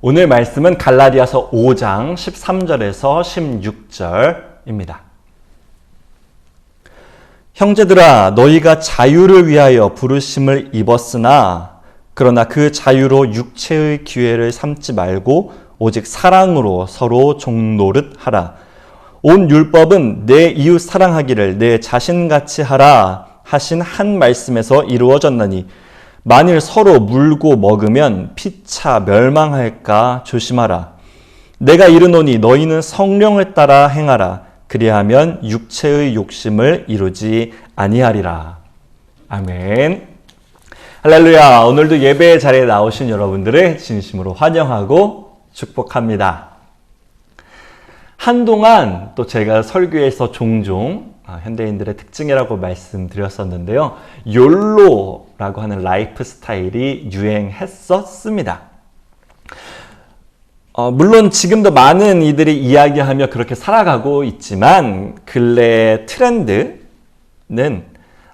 오늘 말씀은 갈라디아서 5장 13절에서 16절입니다. 형제들아 너희가 자유를 위하여 부르심을 입었으나 그러나 그 자유로 육체의 기회를 삼지 말고 오직 사랑으로 서로 종노릇 하라. 온 율법은 내 이웃 사랑하기를 내 자신같이 하라 하신 한 말씀에서 이루어졌나니 만일 서로 물고 먹으면 피차 멸망할까 조심하라. 내가 이르노니 너희는 성령을 따라 행하라. 그리하면 육체의 욕심을 이루지 아니하리라. 아멘. 할렐루야. 오늘도 예배 자리에 나오신 여러분들을 진심으로 환영하고 축복합니다. 한동안 또 제가 설교에서 종종 아, 현대인들의 특징이라고 말씀드렸었는데요. 욜로라고 하는 라이프 스타일이 유행했었습니다. 어, 물론 지금도 많은 이들이 이야기하며 그렇게 살아가고 있지만 근래 트렌드는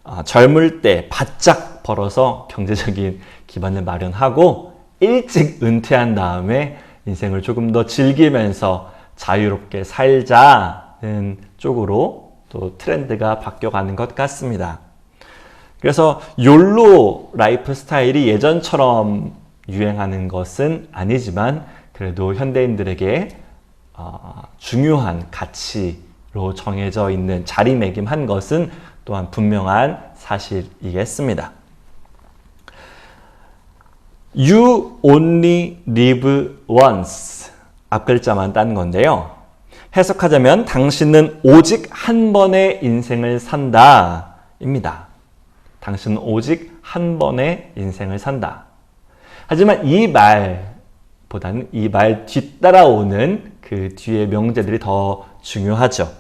어, 젊을 때 바짝 벌어서 경제적인 기반을 마련하고 일찍 은퇴한 다음에 인생을 조금 더 즐기면서 자유롭게 살자는 쪽으로 또 트렌드가 바뀌어가는 것 같습니다. 그래서 욜로 라이프 스타일이 예전처럼 유행하는 것은 아니지만 그래도 현대인들에게 어, 중요한 가치로 정해져 있는 자리매김한 것은 또한 분명한 사실이겠습니다. You only live once 앞 글자만 딴 건데요. 해석하자면 당신은 오직 한 번의 인생을 산다. 입니다. 당신은 오직 한 번의 인생을 산다. 하지만 이 말보다는 이 말 뒤따라오는 그 뒤의 명제들이 더 중요하죠.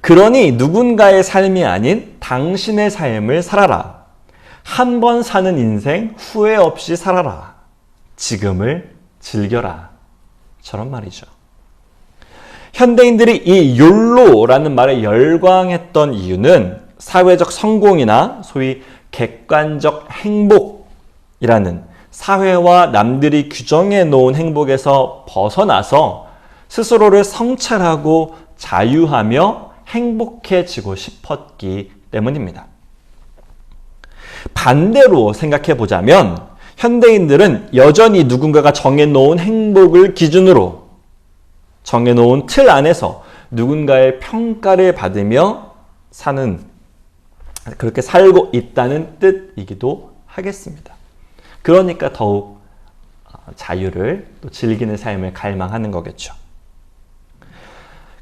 그러니 누군가의 삶이 아닌 당신의 삶을 살아라. 한 번 사는 인생 후회 없이 살아라. 지금을 즐겨라. 저런 말이죠. 현대인들이 이 욜로라는 말에 열광했던 이유는 사회적 성공이나 소위 객관적 행복이라는 사회와 남들이 규정해 놓은 행복에서 벗어나서 스스로를 성찰하고 자유하며 행복해지고 싶었기 때문입니다. 반대로 생각해 보자면 현대인들은 여전히 누군가가 정해 놓은 행복을 기준으로 정해놓은 틀 안에서 누군가의 평가를 받으며 사는 그렇게 살고 있다는 뜻이기도 하겠습니다. 그러니까 더욱 자유를 또 즐기는 삶을 갈망하는 거겠죠.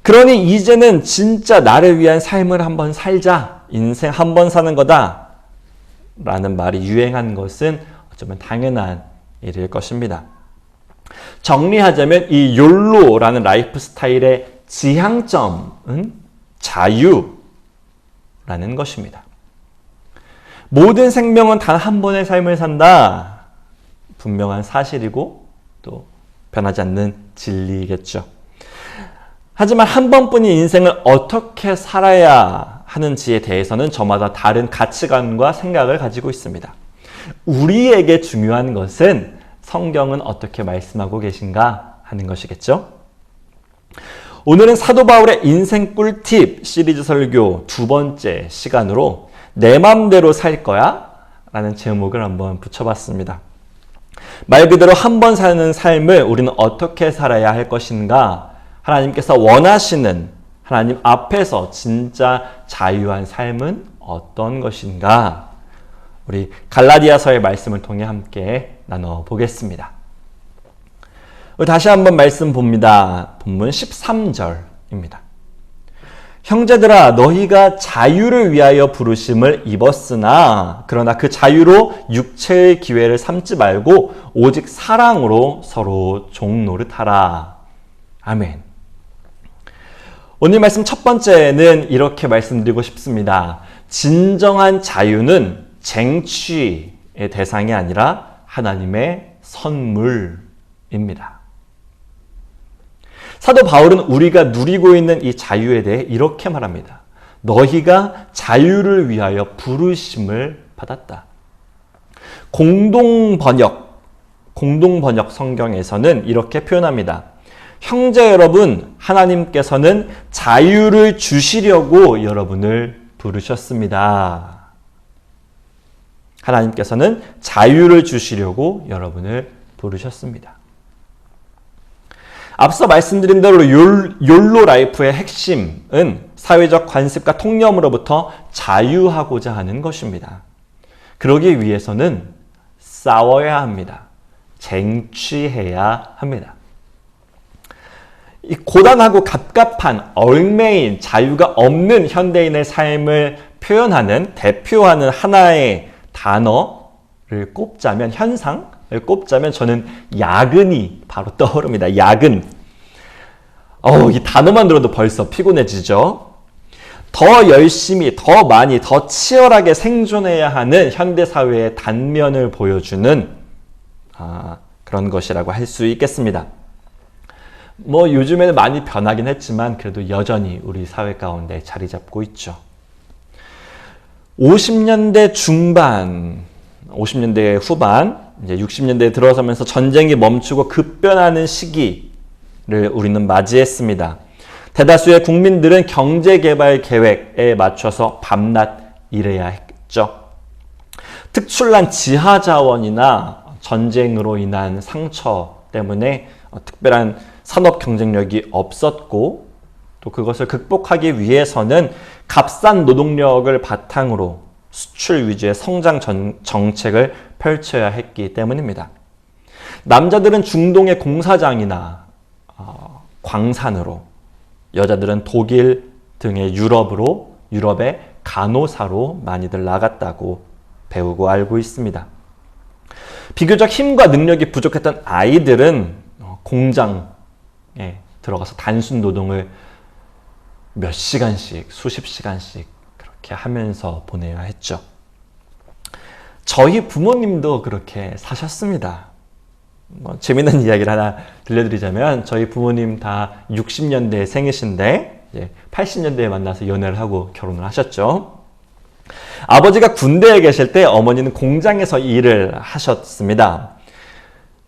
그러니 이제는 진짜 나를 위한 삶을 한번 살자. 인생 한번 사는 거다. 라는 말이 유행한 것은 어쩌면 당연한 일일 것입니다. 정리하자면 이 욜로라는 라이프 스타일의 지향점은 자유라는 것입니다. 모든 생명은 단 한 번의 삶을 산다. 분명한 사실이고 또 변하지 않는 진리겠죠. 하지만 한 번뿐인 인생을 어떻게 살아야 하는지에 대해서는 저마다 다른 가치관과 생각을 가지고 있습니다. 우리에게 중요한 것은 성경은 어떻게 말씀하고 계신가 하는 것이겠죠. 오늘은 사도 바울의 인생 꿀팁 시리즈 설교 두 번째 시간으로 내 맘대로 살 거야? 라는 제목을 한번 붙여봤습니다. 말 그대로 한 번 사는 삶을 우리는 어떻게 살아야 할 것인가? 하나님께서 원하시는 하나님 앞에서 진짜 자유한 삶은 어떤 것인가? 우리 갈라디아서의 말씀을 통해 함께 나눠 보겠습니다. 다시 한번 말씀 봅니다. 본문 13절입니다. 형제들아 너희가 자유를 위하여 부르심을 입었으나 그러나 그 자유로 육체의 기회를 삼지 말고 오직 사랑으로 서로 종노릇하라. 아멘. 오늘 말씀 첫 번째는 이렇게 말씀드리고 싶습니다. 진정한 자유는 쟁취의 대상이 아니라 하나님의 선물입니다. 사도 바울은 우리가 누리고 있는 이 자유에 대해 이렇게 말합니다. 너희가 자유를 위하여 부르심을 받았다. 공동 번역 공동 번역 성경에서는 이렇게 표현합니다. 형제 여러분, 하나님께서는 자유를 주시려고 여러분을 부르셨습니다. 하나님께서는 자유를 주시려고 여러분을 부르셨습니다. 앞서 말씀드린 대로 욜, 욜로 라이프의 핵심은 사회적 관습과 통념으로부터 자유하고자 하는 것입니다. 그러기 위해서는 싸워야 합니다. 쟁취해야 합니다. 이 고단하고 갑갑한 얽매인 자유가 없는 현대인의 삶을 표현하는 대표하는 하나의 단어를 꼽자면 현상을 꼽자면 저는 야근이 바로 떠오릅니다. 야근. 어우, 이 단어만 들어도 벌써 피곤해지죠. 더 열심히, 더 많이, 더 치열하게 생존해야 하는 현대 사회의 단면을 보여주는 아, 그런 것이라고 할 수 있겠습니다. 뭐 요즘에는 많이 변하긴 했지만 그래도 여전히 우리 사회 가운데 자리 잡고 있죠. 50년대 중반, 50년대 후반, 이제 60년대에 들어서면서 전쟁이 멈추고 급변하는 시기를 우리는 맞이했습니다. 대다수의 국민들은 경제개발 계획에 맞춰서 밤낮 일해야 했죠. 특출난 지하 자원이나 전쟁으로 인한 상처 때문에 특별한 산업 경쟁력이 없었고 또 그것을 극복하기 위해서는 값싼 노동력을 바탕으로 수출 위주의 성장 전, 정책을 펼쳐야 했기 때문입니다. 남자들은 중동의 공사장이나 어, 광산으로, 여자들은 독일 등의 유럽으로, 유럽의 간호사로 많이들 나갔다고 배우고 알고 있습니다. 비교적 힘과 능력이 부족했던 아이들은 어, 공장에 들어가서 단순 노동을 몇 시간씩, 수십 시간씩 그렇게 하면서 보내야 했죠. 저희 부모님도 그렇게 사셨습니다. 뭐 재밌는 이야기를 하나 들려드리자면 저희 부모님 다 60년대 생이신데 80년대에 만나서 연애를 하고 결혼을 하셨죠. 아버지가 군대에 계실 때 어머니는 공장에서 일을 하셨습니다.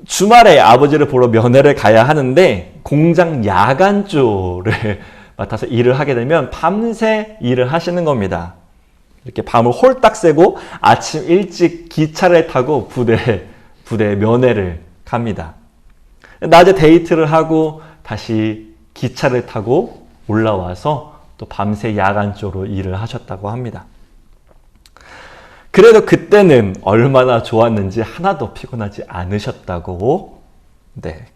주말에 아버지를 보러 면회를 가야 하는데 공장 야간조를 맡아서 일을 하게 되면 밤새 일을 하시는 겁니다. 이렇게 밤을 홀딱 새고 아침 일찍 기차를 타고 부대, 부대 면회를 갑니다. 낮에 데이트를 하고 다시 기차를 타고 올라와서 또 밤새 야간조로 일을 하셨다고 합니다. 그래도 그때는 얼마나 좋았는지 하나도 피곤하지 않으셨다고. 네.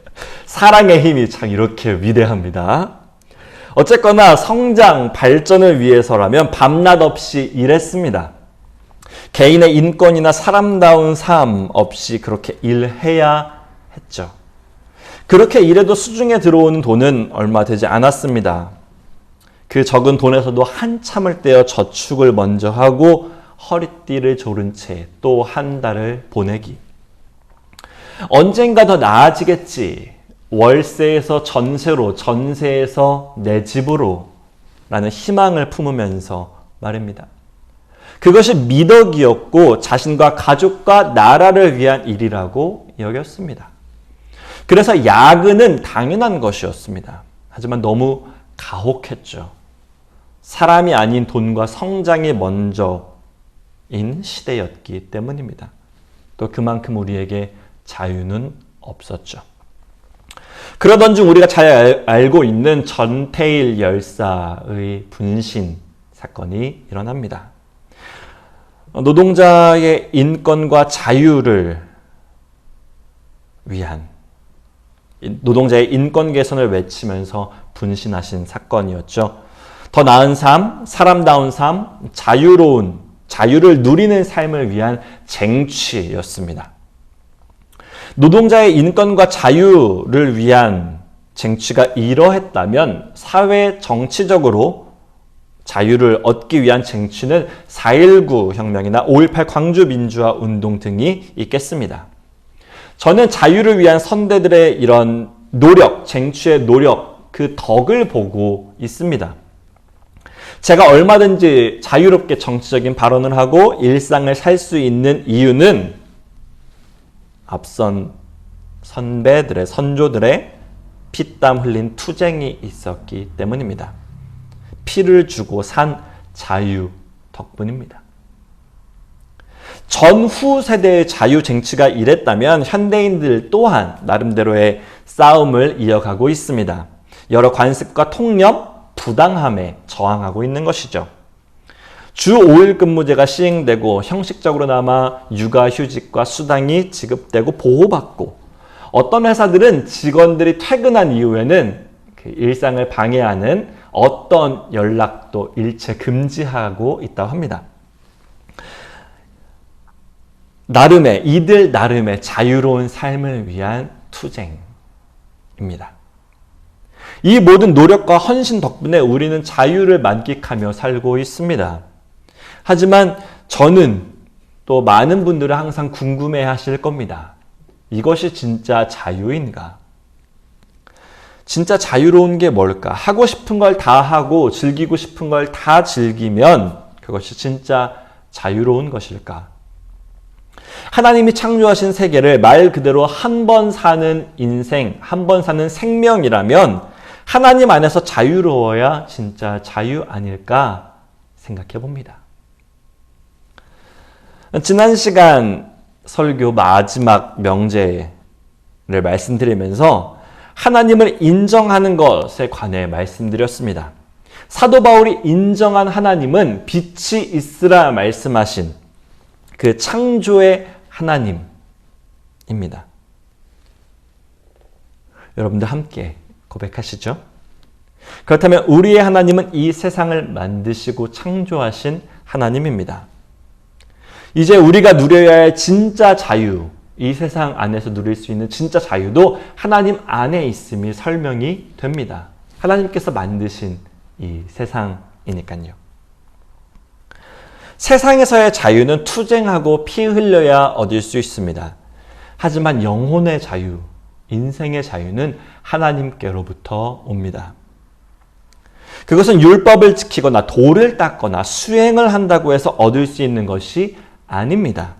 사랑의 힘이 참 이렇게 위대합니다. 어쨌거나 성장, 발전을 위해서라면 밤낮 없이 일했습니다. 개인의 인권이나 사람다운 삶 없이 그렇게 일해야 했죠. 그렇게 일해도 수중에 들어오는 돈은 얼마 되지 않았습니다. 그 적은 돈에서도 한참을 떼어 저축을 먼저 하고 허리띠를 조른 채 또 한 달을 보내기. 언젠가 더 나아지겠지. 월세에서 전세로, 전세에서 내 집으로 라는 희망을 품으면서 말입니다. 그것이 미덕이었고 자신과 가족과 나라를 위한 일이라고 여겼습니다. 그래서 야근은 당연한 것이었습니다. 하지만 너무 가혹했죠. 사람이 아닌 돈과 성장이 먼저인 시대였기 때문입니다. 또 그만큼 우리에게 자유는 없었죠. 그러던 중 우리가 잘 알 고 있는 전태일 열사의 분신 사건이 일어납니다. 노동자의 인권과 자유를 위한 노동자의 인권 개선을 외치면서 분신하신 사건이었죠. 더 나은 삶, 사람다운 삶, 자유로운, 자유를 누리는 삶을 위한 쟁취였습니다. 노동자의 인권과 자유를 위한 쟁취가 이러했다면 사회 정치적으로 자유를 얻기 위한 쟁취는 4.19 혁명이나 5.18 광주 민주화 운동 등이 있겠습니다. 저는 자유를 위한 선대들의 이런 노력, 쟁취의 노력, 그 덕을 보고 있습니다. 제가 얼마든지 자유롭게 정치적인 발언을 하고 일상을 살 수 있는 이유는 앞선 선배들의 선조들의 피땀 흘린 투쟁이 있었기 때문입니다. 피를 주고 산 자유 덕분입니다. 전후 세대의 자유 쟁취가 이랬다면 현대인들 또한 나름대로의 싸움을 이어가고 있습니다. 여러 관습과 통념, 부당함에 저항하고 있는 것이죠. 주 5일 근무제가 시행되고 형식적으로나마 육아휴직과 수당이 지급되고 보호받고 어떤 회사들은 직원들이 퇴근한 이후에는 그 일상을 방해하는 어떤 연락도 일체 금지하고 있다고 합니다. 나름의 이들 나름의 자유로운 삶을 위한 투쟁입니다. 이 모든 노력과 헌신 덕분에 우리는 자유를 만끽하며 살고 있습니다. 하지만 저는 또 많은 분들은 항상 궁금해 하실 겁니다. 이것이 진짜 자유인가? 진짜 자유로운 게 뭘까? 하고 싶은 걸 다 하고 즐기고 싶은 걸 다 즐기면 그것이 진짜 자유로운 것일까? 하나님이 창조하신 세계를 말 그대로 한 번 사는 인생, 한 번 사는 생명이라면 하나님 안에서 자유로워야 진짜 자유 아닐까 생각해 봅니다. 지난 시간 설교 마지막 명제를 말씀드리면서 하나님을 인정하는 것에 관해 말씀드렸습니다. 사도 바울이 인정한 하나님은 빛이 있으라 말씀하신 그 창조의 하나님입니다. 여러분들 함께 고백하시죠? 그렇다면 우리의 하나님은 이 세상을 만드시고 창조하신 하나님입니다. 이제 우리가 누려야 할 진짜 자유, 이 세상 안에서 누릴 수 있는 진짜 자유도 하나님 안에 있음이 설명이 됩니다. 하나님께서 만드신 이 세상이니까요. 세상에서의 자유는 투쟁하고 피 흘려야 얻을 수 있습니다. 하지만 영혼의 자유, 인생의 자유는 하나님께로부터 옵니다. 그것은 율법을 지키거나 돌을 닦거나 수행을 한다고 해서 얻을 수 있는 것이 아닙니다.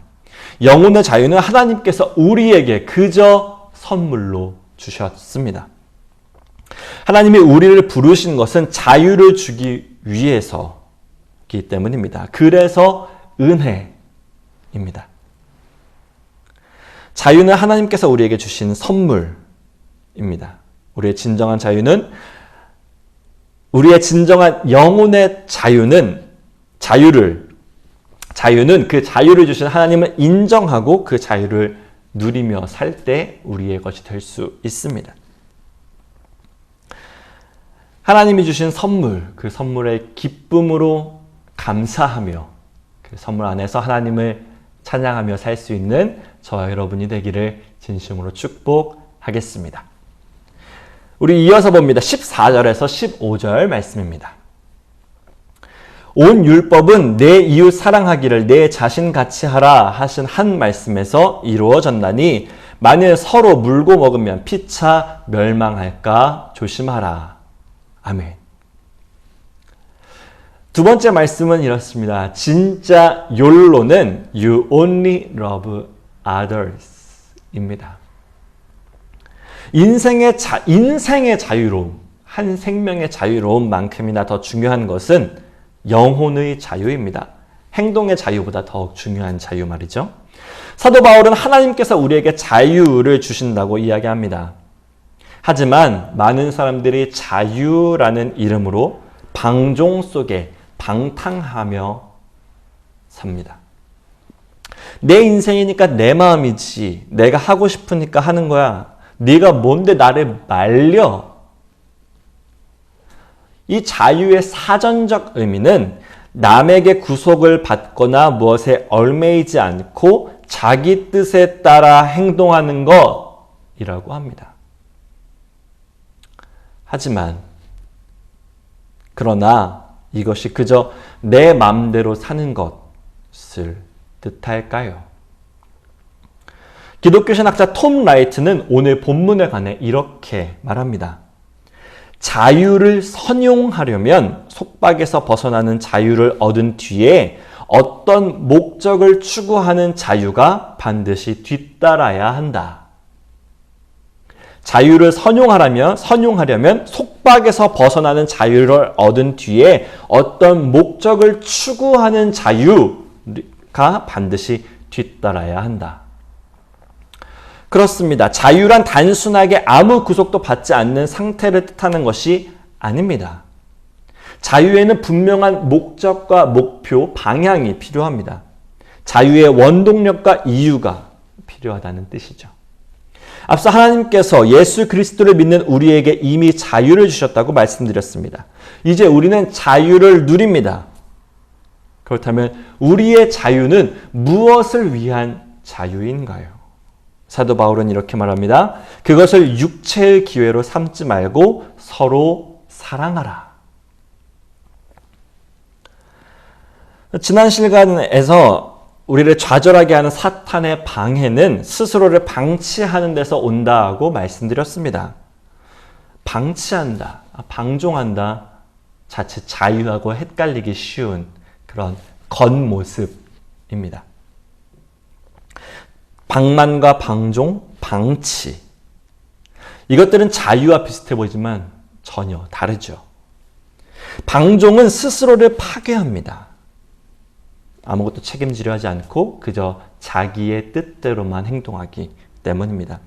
영혼의 자유는 하나님께서 우리에게 그저 선물로 주셨습니다. 하나님이 우리를 부르신 것은 자유를 주기 위해서기 때문입니다. 그래서 은혜입니다. 자유는 하나님께서 우리에게 주신 선물입니다. 우리의 진정한 자유는 우리의 진정한 영혼의 자유는 자유를 자유는 그 자유를 주신 하나님을 인정하고 그 자유를 누리며 살 때 우리의 것이 될 수 있습니다. 하나님이 주신 선물, 그 선물의 기쁨으로 감사하며 그 선물 안에서 하나님을 찬양하며 살 수 있는 저와 여러분이 되기를 진심으로 축복하겠습니다. 우리 이어서 봅니다. 14절에서 15절 말씀입니다. 온 율법은 내 이웃 사랑하기를 내 자신 같이 하라 하신 한 말씀에서 이루어졌나니 만일 서로 물고 먹으면 피차 멸망할까 조심하라. 아멘. 두 번째 말씀은 이렇습니다. 진짜 욜로는 you only love others 입니다. 인생의 자, 인생의 자유로움, 한 생명의 자유로움만큼이나 더 중요한 것은 영혼의 자유입니다. 행동의 자유보다 더욱 중요한 자유 말이죠. 사도 바울은 하나님께서 우리에게 자유를 주신다고 이야기합니다. 하지만 많은 사람들이 자유라는 이름으로 방종 속에 방탕하며 삽니다. 내 인생이니까 내 마음이지. 내가 하고 싶으니까 하는 거야. 네가 뭔데 나를 말려? 이 자유의 사전적 의미는 남에게 구속을 받거나 무엇에 얽매이지 않고 자기 뜻에 따라 행동하는 것이라고 합니다. 하지만 그러나 이것이 그저 내 마음대로 사는 것을 뜻할까요? 기독교 신학자 톰 라이트는 오늘 본문에 관해 이렇게 말합니다. 자유를 선용하려면 속박에서 벗어나는 자유를 얻은 뒤에 어떤 목적을 추구하는 자유가 반드시 뒤따라야 한다. 자유를 선용하려면 선용하려면 속박에서 벗어나는 자유를 얻은 뒤에 어떤 목적을 추구하는 자유가 반드시 뒤따라야 한다. 그렇습니다. 자유란 단순하게 아무 구속도 받지 않는 상태를 뜻하는 것이 아닙니다. 자유에는 분명한 목적과 목표, 방향이 필요합니다. 자유의 원동력과 이유가 필요하다는 뜻이죠. 앞서 하나님께서 예수 그리스도를 믿는 우리에게 이미 자유를 주셨다고 말씀드렸습니다. 이제 우리는 자유를 누립니다. 그렇다면 우리의 자유는 무엇을 위한 자유인가요? 사도 바울은 이렇게 말합니다. 그것을 육체의 기회로 삼지 말고 서로 사랑하라. 지난 시간에서 우리를 좌절하게 하는 사탄의 방해는 스스로를 방치하는 데서 온다고 말씀드렸습니다. 방치한다, 방종한다, 자칫 자유하고 헷갈리기 쉬운 그런 겉모습입니다. 방만과 방종, 방치. 이것들은 자유와 비슷해 보이지만 전혀 다르죠. 방종은 스스로를 파괴합니다. 아무것도 책임지려 하지 않고 그저 자기의 뜻대로만 행동하기 때문입니다.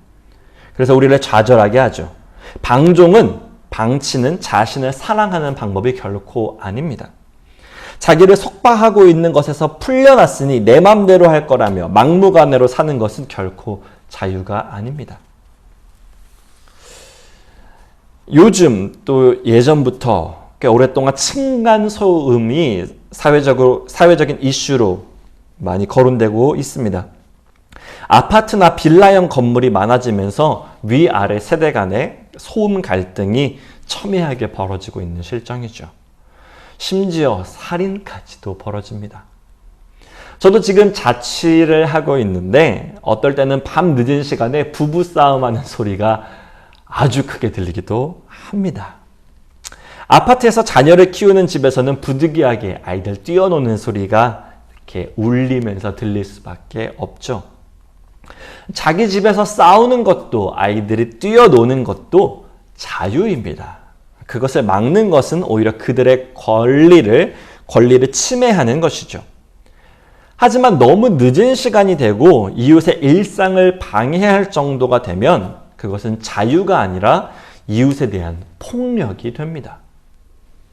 그래서 우리를 좌절하게 하죠. 방종은 방치는 자신을 사랑하는 방법이 결코 아닙니다. 자기를 속박하고 있는 것에서 풀려났으니 내 맘대로 할 거라며 막무가내로 사는 것은 결코 자유가 아닙니다. 요즘 또 예전부터 꽤 오랫동안 층간 소음이 사회적으로, 사회적인 이슈로 많이 거론되고 있습니다. 아파트나 빌라형 건물이 많아지면서 위아래 세대 간의 소음 갈등이 첨예하게 벌어지고 있는 실정이죠. 심지어 살인까지도 벌어집니다. 저도 지금 자취를 하고 있는데 어떨 때는 밤 늦은 시간에 부부 싸움하는 소리가 아주 크게 들리기도 합니다. 아파트에서 자녀를 키우는 집에서는 부득이하게 아이들 뛰어노는 소리가 이렇게 울리면서 들릴 수밖에 없죠. 자기 집에서 싸우는 것도 아이들이 뛰어노는 것도 자유입니다. 그것을 막는 것은 오히려 그들의 권리를 권리를 침해하는 것이죠. 하지만 너무 늦은 시간이 되고 이웃의 일상을 방해할 정도가 되면 그것은 자유가 아니라 이웃에 대한 폭력이 됩니다.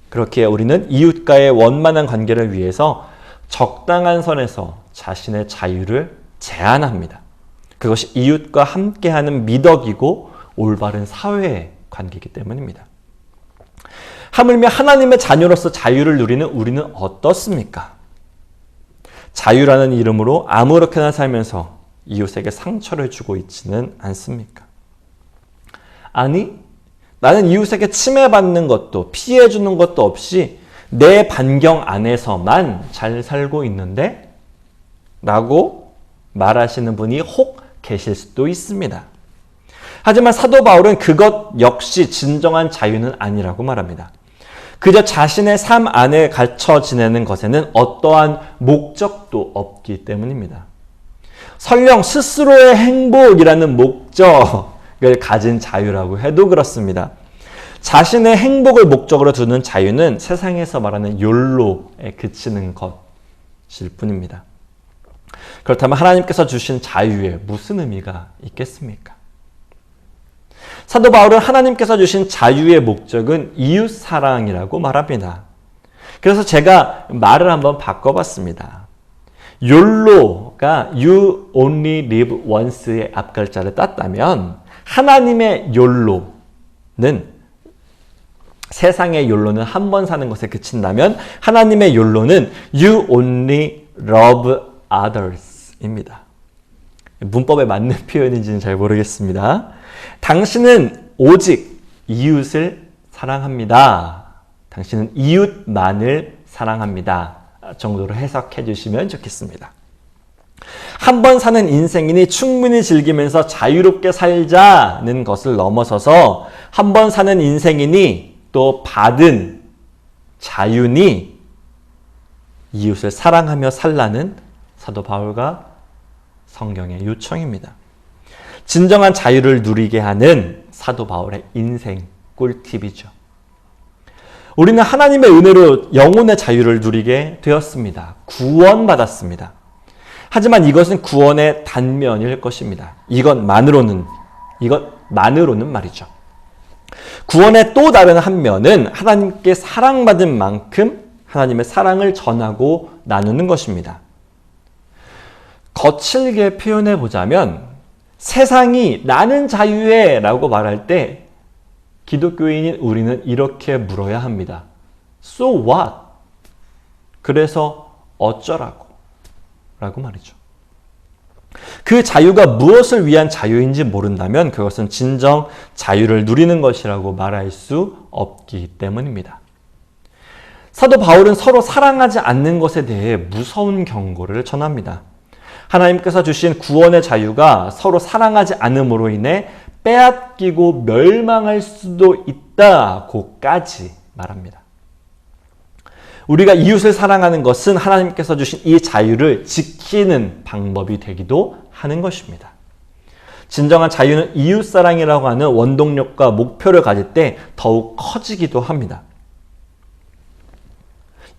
그렇게 우리는 이웃과의 원만한 관계를 위해서 적당한 선에서 자신의 자유를 제한합니다. 그것이 이웃과 함께하는 미덕이고 올바른 사회의 관계이기 때문입니다. 하물며 하나님의 자녀로서 자유를 누리는 우리는 어떻습니까? 자유라는 이름으로 아무렇게나 살면서 이웃에게 상처를 주고 있지는 않습니까? 아니, 나는 이웃에게 침해받는 것도 피해주는 것도 없이 내 반경 안에서만 잘 살고 있는데? 라고 말하시는 분이 혹 계실 수도 있습니다. 하지만 사도 바울은 그것 역시 진정한 자유는 아니라고 말합니다. 그저 자신의 삶 안에 갇혀 지내는 것에는 어떠한 목적도 없기 때문입니다. 설령 스스로의 행복이라는 목적을 가진 자유라고 해도 그렇습니다. 자신의 행복을 목적으로 두는 자유는 세상에서 말하는 욜로에 그치는 것일 뿐입니다. 그렇다면 하나님께서 주신 자유에 무슨 의미가 있겠습니까? 사도 바울은 하나님께서 주신 자유의 목적은 이웃 사랑이라고 말합니다. 그래서 제가 말을 한번 바꿔봤습니다. 욜로가 You Only Live Once의 앞글자를 땄다면 하나님의 욜로는 세상의 욜로는 한 번 사는 것에 그친다면 하나님의 욜로는 You Only Love Others입니다. 문법에 맞는 표현인지는 잘 모르겠습니다. 당신은 오직 이웃을 사랑합니다. 당신은 이웃만을 사랑합니다. 정도로 해석해 주시면 좋겠습니다. 한 번 사는 인생이니 충분히 즐기면서 자유롭게 살자는 것을 넘어서서 한 번 사는 인생이니 또 받은 자윤이 이웃을 사랑하며 살라는 사도 바울과 성경의 요청입니다. 진정한 자유를 누리게 하는 사도 바울의 인생 꿀팁이죠. 우리는 하나님의 은혜로 영혼의 자유를 누리게 되었습니다. 구원받았습니다. 하지만 이것은 구원의 단면일 것입니다. 이것만으로는, 이것만으로는 말이죠. 구원의 또 다른 한 면은 하나님께 사랑받은 만큼 하나님의 사랑을 전하고 나누는 것입니다. 거칠게 표현해 보자면 세상이 나는 자유해 라고 말할 때 기독교인인 우리는 이렇게 물어야 합니다. So what? 그래서 어쩌라고? 라고 말이죠. 그 자유가 무엇을 위한 자유인지 모른다면 그것은 진정 자유를 누리는 것이라고 말할 수 없기 때문입니다. 사도 바울은 서로 사랑하지 않는 것에 대해 무서운 경고를 전합니다. 하나님께서 주신 구원의 자유가 서로 사랑하지 않음으로 인해 빼앗기고 멸망할 수도 있다고까지 말합니다. 우리가 이웃을 사랑하는 것은 하나님께서 주신 이 자유를 지키는 방법이 되기도 하는 것입니다. 진정한 자유는 이웃 사랑이라고 하는 원동력과 목표를 가질 때 더욱 커지기도 합니다.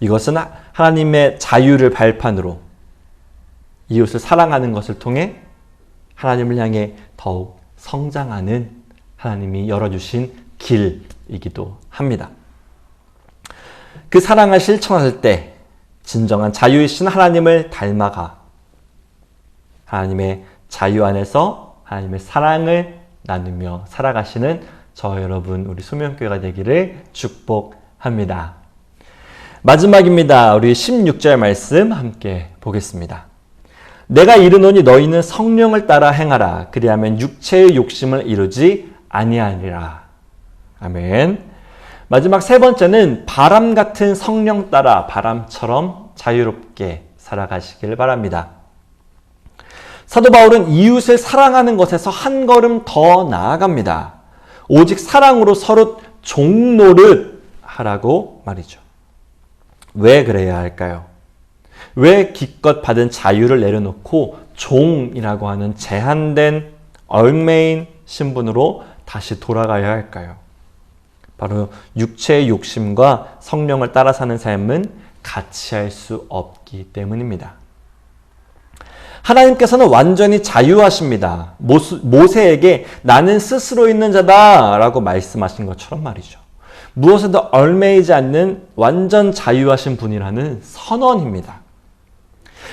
이것은 하나님의 자유를 발판으로 이웃을 사랑하는 것을 통해 하나님을 향해 더욱 성장하는 하나님이 열어주신 길이기도 합니다. 그 사랑을 실천할 때 진정한 자유이신 하나님을 닮아가 하나님의 자유 안에서 하나님의 사랑을 나누며 살아가시는 저 여러분 우리 소명교회가 되기를 축복합니다. 마지막입니다. 우리 16절 말씀 함께 보겠습니다. 내가 이르노니 너희는 성령을 따라 행하라. 그리하면 육체의 욕심을 이루지 아니하리라. 아멘. 마지막 세 번째는 바람 같은 성령 따라 바람처럼 자유롭게 살아가시길 바랍니다. 사도 바울은 이웃을 사랑하는 것에서 한 걸음 더 나아갑니다. 오직 사랑으로 서로 종노릇 하라고 말이죠. 왜 그래야 할까요? 왜 기껏 받은 자유를 내려놓고 종이라고 하는 제한된 얼매인 신분으로 다시 돌아가야 할까요? 바로 육체의 욕심과 성령을 따라 사는 삶은 같이 할 수 없기 때문입니다. 하나님께서는 완전히 자유하십니다. 모세에게 나는 스스로 있는 자다 라고 말씀하신 것처럼 말이죠. 무엇에도 얼매이지 않는 완전 자유하신 분이라는 선언입니다.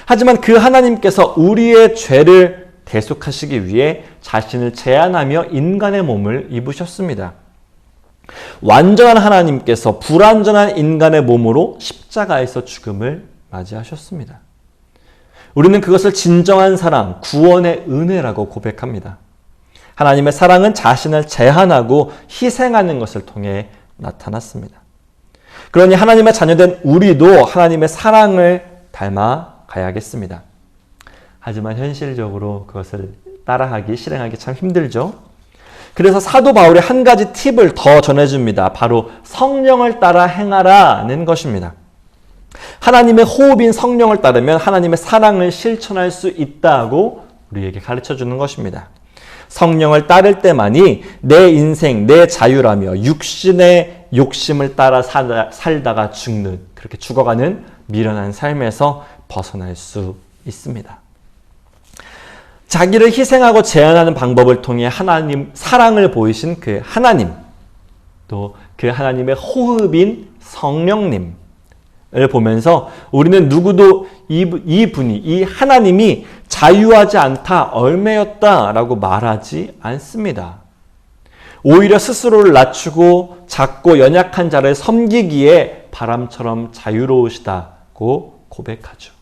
하지만 그 하나님께서 우리의 죄를 대속하시기 위해 자신을 제한하며 인간의 몸을 입으셨습니다. 완전한 하나님께서 불완전한 인간의 몸으로 십자가에서 죽음을 맞이하셨습니다. 우리는 그것을 진정한 사랑, 구원의 은혜라고 고백합니다. 하나님의 사랑은 자신을 제한하고 희생하는 것을 통해 나타났습니다. 그러니 하나님의 자녀된 우리도 하나님의 사랑을 닮아 가야겠습니다. 하지만 현실적으로 그것을 따라하기, 실행하기 참 힘들죠. 그래서 사도 바울이 한 가지 팁을 더 전해줍니다. 바로 성령을 따라 행하라는 것입니다. 하나님의 호흡인 성령을 따르면 하나님의 사랑을 실천할 수 있다고 우리에게 가르쳐 주는 것입니다. 성령을 따를 때만이 내 인생, 내 자유라며 육신의 욕심을 따라 살다가 죽는, 그렇게 죽어가는 미련한 삶에서 벗어날 수 있습니다. 자기를 희생하고 제한하는 방법을 통해 하나님 사랑을 보이신 그 하나님 또 그 하나님의 호흡인 성령님을 보면서 우리는 누구도 이, 분이 이 하나님이 자유하지 않다 얼매였다라고 말하지 않습니다. 오히려 스스로를 낮추고 작고 연약한 자를 섬기기에 바람처럼 자유로우시다고 고백하죠.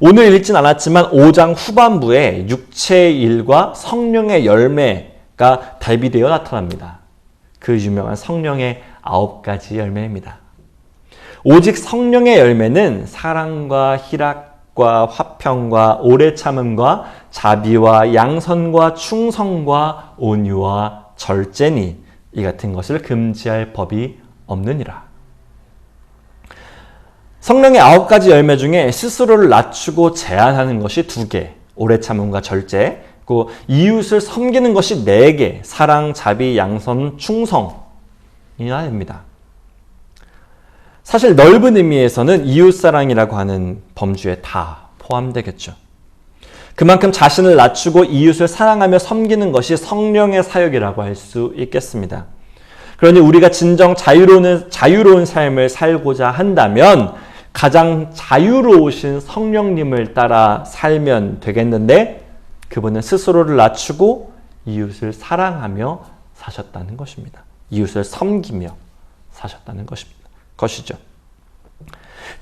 오늘 읽진 않았지만 5장 후반부에 육체의 일과 성령의 열매가 대비되어 나타납니다. 그 유명한 성령의 아홉 가지 열매입니다. 오직 성령의 열매는 사랑과 희락과 화평과 오래 참음과 자비와 양선과 충성과 온유와 절제니 이 같은 것을 금지할 법이 없느니라. 성령의 아홉 가지 열매 중에 스스로를 낮추고 제한하는 것이 두 개, 오래 참음과 절제, 그 이웃을 섬기는 것이 네 개, 사랑, 자비, 양선, 충성이나 됩니다. 사실 넓은 의미에서는 이웃 사랑이라고 하는 범주에 다 포함되겠죠. 그만큼 자신을 낮추고 이웃을 사랑하며 섬기는 것이 성령의 사역이라고 할 수 있겠습니다. 그러니 우리가 진정 자유로운, 자유로운 삶을 살고자 한다면 가장 자유로우신 성령님을 따라 살면 되겠는데 그분은 스스로를 낮추고 이웃을 사랑하며 사셨다는 것입니다. 이웃을 섬기며 사셨다는 것입니다. 것이죠.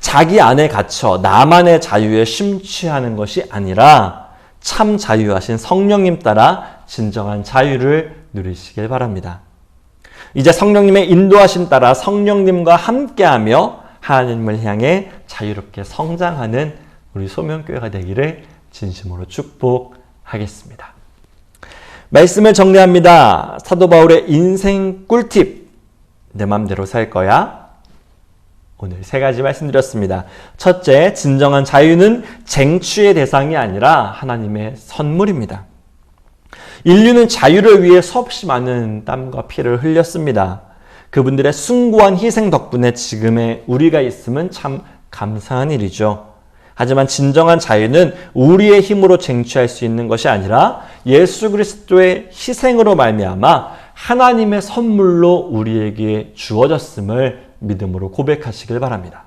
자기 안에 갇혀 나만의 자유에 심취하는 것이 아니라 참 자유하신 성령님 따라 진정한 자유를 누리시길 바랍니다. 이제 성령님의 인도하심 따라 성령님과 함께하며 하나님을 향해 자유롭게 성장하는 우리 소명교회가 되기를 진심으로 축복하겠습니다. 말씀을 정리합니다. 사도 바울의 인생 꿀팁. 내 맘대로 살 거야. 오늘 세 가지 말씀드렸습니다. 첫째, 진정한 자유는 쟁취의 대상이 아니라 하나님의 선물입니다. 인류는 자유를 위해 수없이 많은 땀과 피를 흘렸습니다. 그분들의 숭고한 희생 덕분에 지금의 우리가 있음은 참 감사한 일이죠. 하지만 진정한 자유는 우리의 힘으로 쟁취할 수 있는 것이 아니라 예수 그리스도의 희생으로 말미암아 하나님의 선물로 우리에게 주어졌음을 믿음으로 고백하시길 바랍니다.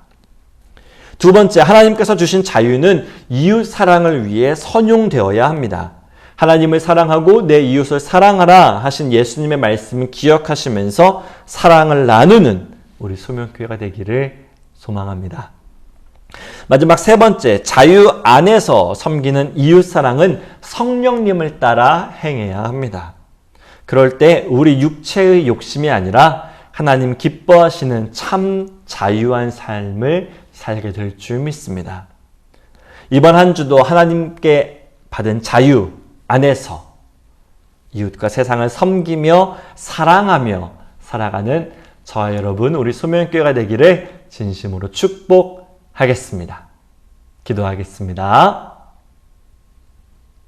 두 번째, 하나님께서 주신 자유는 이웃 사랑을 위해 선용되어야 합니다. 하나님을 사랑하고 내 이웃을 사랑하라 하신 예수님의 말씀을 기억하시면서 사랑을 나누는 우리 소명교회가 되기를 소망합니다. 마지막 세 번째, 자유 안에서 섬기는 이웃 사랑은 성령님을 따라 행해야 합니다. 그럴 때 우리 육체의 욕심이 아니라 하나님 기뻐하시는 참 자유한 삶을 살게 될 줄 믿습니다. 이번 한 주도 하나님께 받은 자유 안에서 이웃과 세상을 섬기며 사랑하며 살아가는 저와 여러분 우리 소명교회가 되기를 진심으로 축복하겠습니다. 기도하겠습니다.